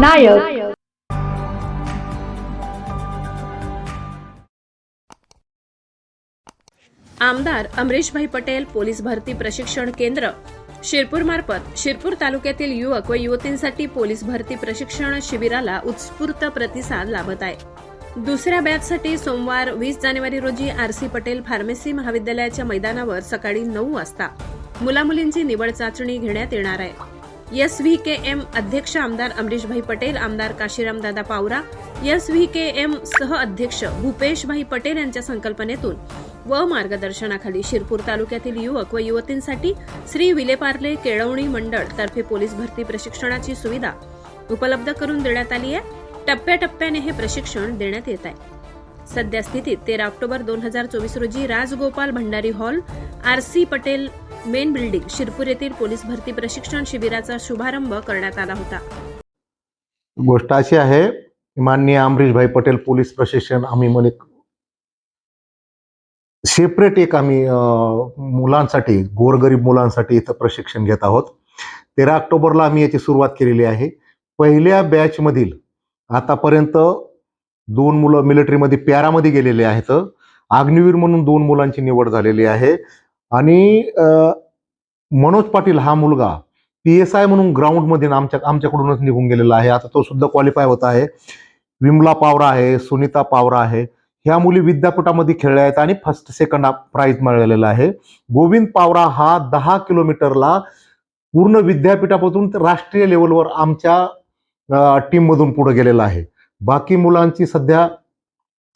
नायक. आमदार अमरीशभाई पटेल पोलीस भरती प्रशिक्षण केंद्र. शिरपूर मार्फत शिरपूर तालुक्यातील युवक व युवतींसाठी पोलीस भरती प्रशिक्षण शिबिराला उत्स्फूर्त प्रतिसाद लाभत आहे. दुसऱ्या बॅचसाठी सोमवार वीस जानेवारी रोजी आरसी पटेल फार्मसी महाविद्यालयाच्या मैदानावर सकाळी नऊ वाजता मुलामुलींची निवड चाचणी घेण्यात येणार आहे. एस व्ही के एम अध्यक्ष आमदार अमरीशभाई पटेल आमदार Kashiramdada Pawara S V K M सह अध्यक्ष भूपेशभाई पटेल यांच्या संकल्पनेतून व मार्गदर्शनाखाली शिरपूर तालुक्यातील युवक व युवतींसाठी श्री विलेपार्ले केळवणी मंडळ तर्फे पोलीस भरती प्रशिक्षणाची सुविधा उपलब्ध करून देण्यात आली आहे. टप्प्याटप्प्याने हे प्रशिक्षण देण्यात येत आहे. सध्या स्थितीत तेरा ऑक्टोबर दोन हजार चोवीस रोजी Rajgopal Bhandari hall R C Patel main building Shirpur येथील पोलीस भरती प्रशिक्षण शिबिराचा शुभारंभ करण्यात आला होता. गोष्ट अशी आहे माननीय अमरीशभाई पटेल पोलीस प्रशिक्षण आम्ही म्हणे सेपरेट एक आम्ही मुलांसाठी गोरगरीब मुलांसाठी इथं प्रशिक्षण घेत आहोत. तेरा ऑक्टोबरला आम्ही याची सुरुवात केलेली आहे. पहिल्या बॅचमधील आतापर्यंत दोन मुलं मिलिटरीमध्ये पॅरामध्ये गेलेले आहेत. अग्निवीर म्हणून दोन मुलांची निवड झालेली आहे. आणि मनोज पाटील हा मुलगा पी एस आय म्हणून ग्राउंडमध्ये आमच्या आमच्याकडूनच निघून गेलेला आहे. आता तो सुद्धा क्वालिफाय होत आहे. विमला पावरा आहे सुनीता पावरा आहे. ह्या मुली विद्यापीठामध्ये खेळल्या आहेत आणि फर्स्ट सेकंड प्राईज मिळालेला आहे. गोविंद पावरा हा दहा किलोमीटरला पूर्ण विद्यापीठापासून राष्ट्रीय लेवलवर आमच्या टीममधून पुढे गेलेला आहे. बाकी मुलांची सध्या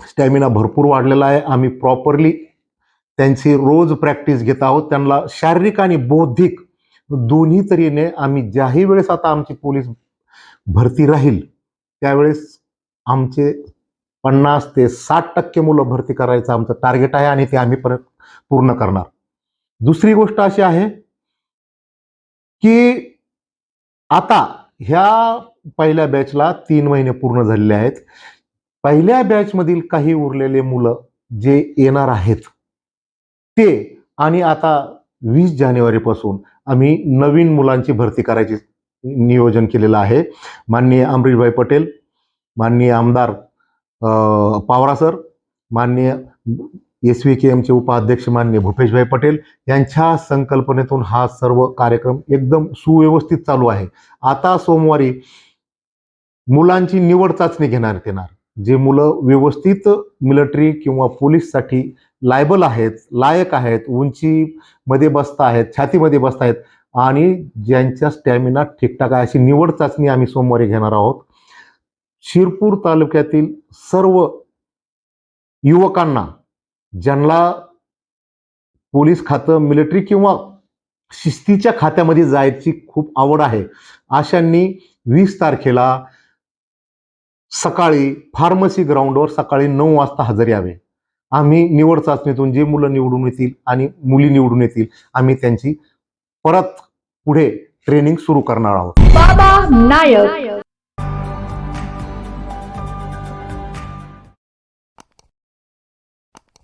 स्टॅमिना भरपूर वाढलेला आहे. आम्ही प्रॉपरली त्यांची रोज प्रॅक्टिस घेत आहोत. त्यांना शारीरिक आणि बौद्धिक दोन्ही तऱ्हेने आम्ही ज्याही वेळेस आता आमची पोलीस भरती राहील त्यावेळेस आमचे पन्नास ते साठ टक्के मुलं भरती करायचं आमचं टार्गेट आहे आणि ते आम्ही परत पूर्ण करणार. दुसरी गोष्ट अशी आहे की आता ह्या पहिल्या बॅचला तीन महिने पूर्ण झालेले आहेत. पहिल्या बॅचमधील काही उरलेले मुलं जे येणार आहेत ते आणि आता वीस जानेवारीपासून आम्ही नवीन मुलांची भरती करायची नियोजन केलेलं आहे. माननीय अमरीशभाई पटेल माननीय आमदार पावरा सर माननीय एस व्ही के एमचे उपाध्यक्ष मान्य भूपेशभाई पटेल यांच्या संकल्पनेतून हा सर्व कार्यक्रम एकदम सुव्यवस्थित चालू आहे. आता सोमवारी मुलांची निवड चाचणी घेण्यात येणार जे मुलं व्यवस्थित मिलिटरी किंवा पोलीससाठी लायबल आहेत लायक आहेत उंचीमध्ये बसता आहेत छातीमध्ये बसता आहेत आणि ज्यांच्या स्टॅमिना ठीकठाक आहे अशी निवड चाचणी आम्ही सोमवारी घेणार आहोत. शिरपूर तालुक्यातील सर्व युवकांना ज्यांना पोलीस खातं मिलिटरी किंवा शिस्तीच्या खात्यामध्ये जायची खूप आवड आहे. अशांनी वीस तारखेला सकाळी फार्मसी ग्राउंडवर सकाळी नऊ वाजता हजर यावे. आम्ही निवड चाचणीतून जे मुलं निवडून येतील आणि मुली निवडून येतील आम्ही त्यांची परत पुढे ट्रेनिंग सुरू करणार आहोत. बाबा नायक.